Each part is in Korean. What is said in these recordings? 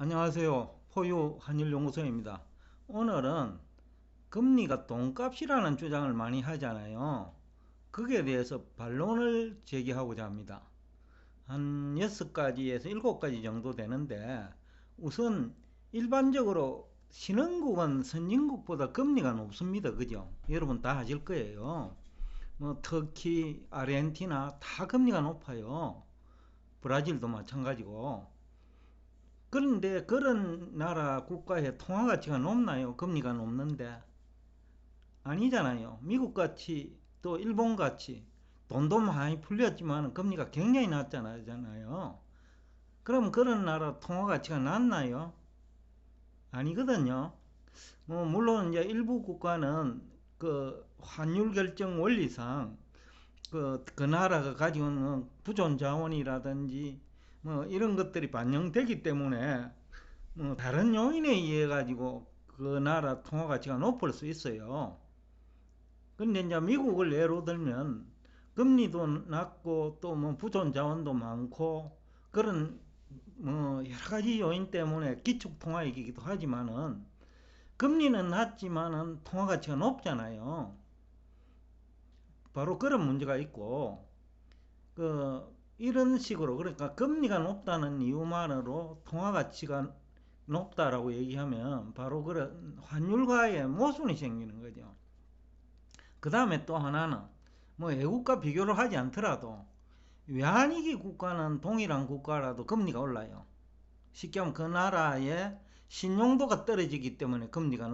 안녕하세요. 포유 한일연구소입니다. 오늘은 금리가 돈값이라는 주장을 많이 하잖아요. 거기에 대해서 반론을 제기하고자 합니다. 한 6가지에서 7가지 정도 되는데 우선 일반적으로 신흥국은 선진국보다 금리가 높습니다. 그죠? 여러분 다 아실 거예요. 뭐 터키, 아르헨티나 다 금리가 높아요. 브라질도 마찬가지고 그런데 그런 나라 국가의 통화 가치가 높나요? 금리가 높는데 아니잖아요. 미국 같이 또 일본 같이 돈도 많이 풀렸지만 금리가 굉장히 낮잖아요. 그럼 그런 나라 통화 가치가 낮나요? 아니거든요. 뭐 물론 이제 일부 국가는 그 환율 결정 원리상 그, 그 나라가 가지고 있는 부존 자원이라든지 뭐 이런 것들이 반영되기 때문에 뭐 다른 요인에 의해 가지고 그 나라 통화 가치가 높을 수 있어요. 근데 이제 미국을 예로 들면 금리도 낮고 또 뭐 부존 자원도 많고 그런 뭐 여러 가지 요인 때문에 기축 통화이기도 하지만은 금리는 낮지만은 통화 가치가 높잖아요. 바로 그런 문제가 있고 그 이런 식으로 그러니까 금리가 높다는 이유만으로 통화 가치가 높다라고 얘기하면 바로 그런 환율과의 모순이 생기는 거죠. 그 다음에 또 하나는 뭐 외국과 비교를 하지 않더라도 외환위기 국가는 동일한 국가라도 금리가 올라요. 쉽게 하면 그 나라의 신용도가 떨어지기 때문에 금리가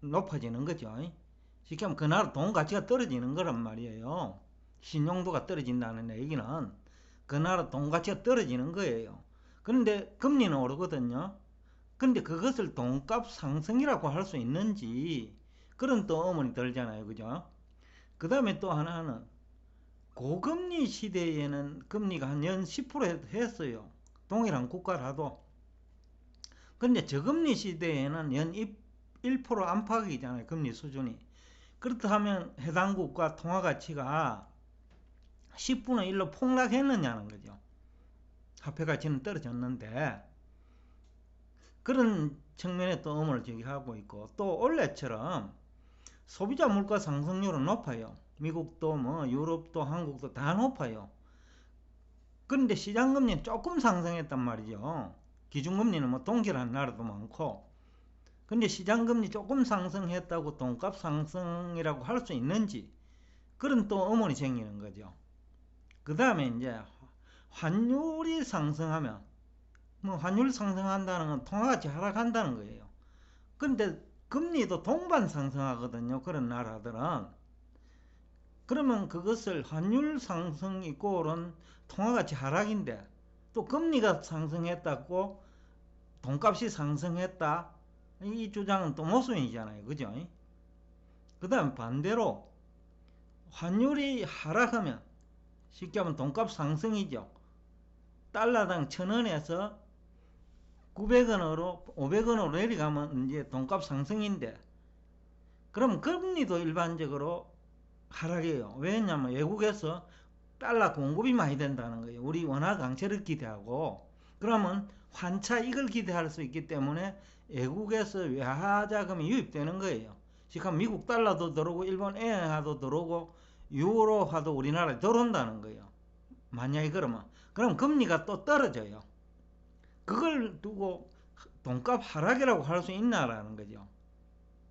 높아지는 거죠. 쉽게 하면 그 나라 돈 가치가 떨어지는 거란 말이에요. 신용도가 떨어진다는 얘기는 그 나라 돈 가치가 떨어지는 거예요. 그런데 금리는 오르거든요. 근데 그것을 돈값 상승이라고 할 수 있는지 그런 또 어머니 들잖아요. 그죠? 그 다음에 또 하나는 고금리 시대에는 금리가 한 연 10% 했어요. 동일한 국가라도. 근데 저금리 시대에는 연 1% 안팎이잖아요. 금리 수준이. 그렇다면 해당 국가 통화 가치가 10분의 1로 폭락했느냐는 거죠. 화폐 가치는 떨어졌는데 그런 측면에 또 의문을 제기하고 있고 또 올해처럼 소비자 물가 상승률은 높아요. 미국도 뭐 유럽도 한국도 다 높아요. 그런데 시장금리는 조금 상승했단 말이죠. 기준금리는 뭐 동결한 나라도 많고 근데 시장금리 조금 상승했다고 돈값 상승이라고 할 수 있는지 그런 또 의문이 생기는 거죠. 그 다음에 이제 환율이 상승하면 뭐 환율 상승한다는 건 통화가치 하락한다는 거예요. 근데 금리도 동반 상승하거든요. 그런 나라들은. 그러면 그것을 환율 상승 이꼴은 통화가치 하락인데 또 금리가 상승했다고 돈값이 상승했다. 이 주장은 또 모순이잖아요. 그죠? 그 다음 반대로 환율이 하락하면 쉽게 하면 돈값 상승이죠. 달러당 천원에서 900원으로 500원으로 내려가면 이제 돈값 상승인데 그럼 금리도 일반적으로 하락해요. 왜냐하면 외국에서 달러 공급이 많이 된다는 거예요. 우리 원화 강세를 기대하고 그러면 환차 이걸 기대할 수 있기 때문에 외국에서 외화 자금이 유입되는 거예요. 지금 미국 달러도 들어오고 일본 엔화도 들어오고 유로화도 우리나라에 들어온다는 거예요. 만약에 그러면 그럼 금리가 또 떨어져요. 그걸 두고 돈값 하락이라고 할 수 있나라는 거죠.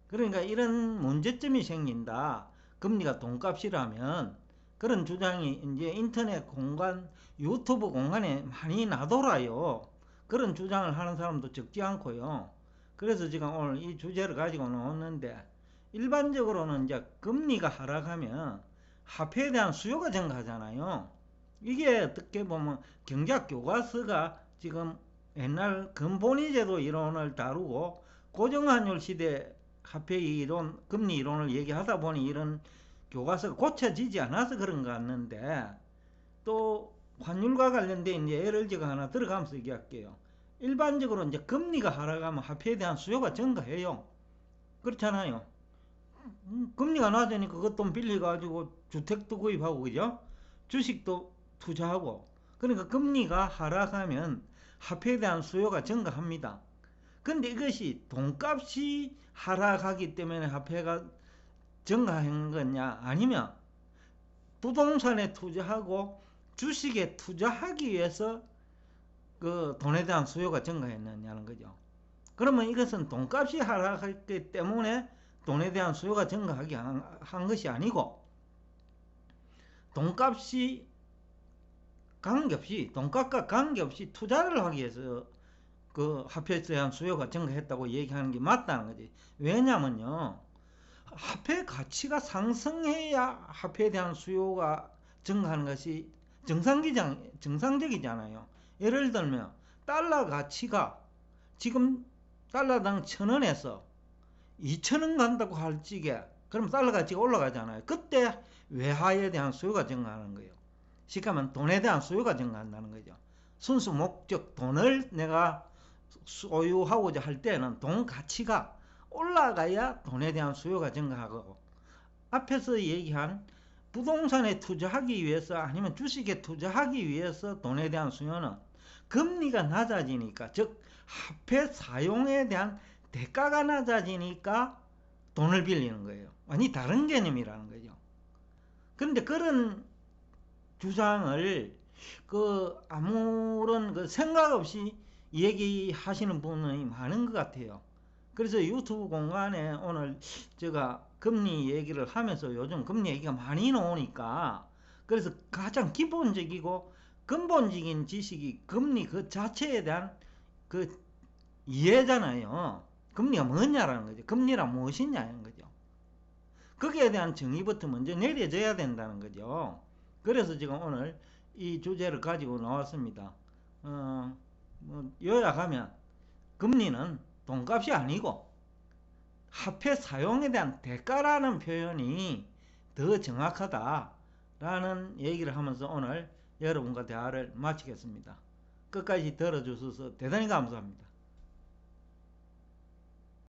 그러니까 이런 문제점이 생긴다. 금리가 돈값이라면 그런 주장이 이제 인터넷 공간, 유튜브 공간에 많이 나돌아요. 그런 주장을 하는 사람도 적지 않고요. 그래서 지금 오늘 이 주제를 가지고 나왔는데 일반적으로는 이제 금리가 하락하면 화폐에 대한 수요가 증가하잖아요. 이게 어떻게 보면 경제학 교과서가 지금 옛날 근본이제도 이론을 다루고 고정환율 시대 화폐 이론, 금리 이론을 얘기하다 보니 이런 교과서가 고쳐지지 않아서 그런 것 같는데 또 환율과 관련된 이제 예를 제가 하나 들어가면서 얘기할게요. 일반적으로 이제 금리가 하락하면 화폐에 대한 수요가 증가해요. 그렇잖아요. 음, 금리가 낮으니까 그것돈 빌려가지고 주택도 구입하고, 그죠? 주식도 투자하고. 그러니까 금리가 하락하면 화폐에 대한 수요가 증가합니다. 근데 이것이 돈값이 하락하기 때문에 화폐가 증가한 거냐 아니면 부동산에 투자하고 주식에 투자하기 위해서 그 돈에 대한 수요가 증가했느냐는 거죠. 그러면 이것은 돈값이 하락했기 때문에 돈에 대한 수요가 증가하게 한, 한 것이 아니고 돈값이 관계없이 돈값과 관계없이 투자를 하기 위해서 그 화폐에 대한 수요가 증가했다고 얘기하는 게 맞다는 거지. 왜냐면요. 화폐 가치가 상승해야 화폐에 대한 수요가 증가하는 것이 정상기장, 정상적이잖아요. 예를 들면 달러 가치가 지금 달러당 천 원에서 이천 원 간다고 할 적에 그럼 달러 가치가 올라가잖아요. 그때 외화에 대한 수요가 증가하는 거예요. 시가면 돈에 대한 수요가 증가한다는 거죠. 순수 목적 돈을 내가 소유하고자 할 때는 돈 가치가 올라가야 돈에 대한 수요가 증가하고 앞에서 얘기한 부동산에 투자하기 위해서 아니면 주식에 투자하기 위해서 돈에 대한 수요는 금리가 낮아지니까 즉 화폐 사용에 대한 대가가 낮아지니까 돈을 빌리는 거예요. 완전히 다른 개념이라는 거죠. 그런데 그런 주장을 그 아무런 그 생각 없이 얘기하시는 분이 많은 것 같아요. 그래서 유튜브 공간에 오늘 제가 금리 얘기를 하면서 요즘 금리 얘기가 많이 나오니까 그래서 가장 기본적이고 근본적인 지식이 금리 그 자체에 대한 그 이해잖아요. 금리가 뭐냐라는 거죠. 금리란 무엇이냐는 거죠. 거기에 대한 정의부터 먼저 내려져야 된다는 거죠. 그래서 지금 오늘 이 주제를 가지고 나왔습니다. 어, 뭐 요약하면 금리는 돈값이 아니고 화폐 사용에 대한 대가라는 표현이 더 정확하다라는 얘기를 하면서 오늘 여러분과 대화를 마치겠습니다. 끝까지 들어주셔서 대단히 감사합니다.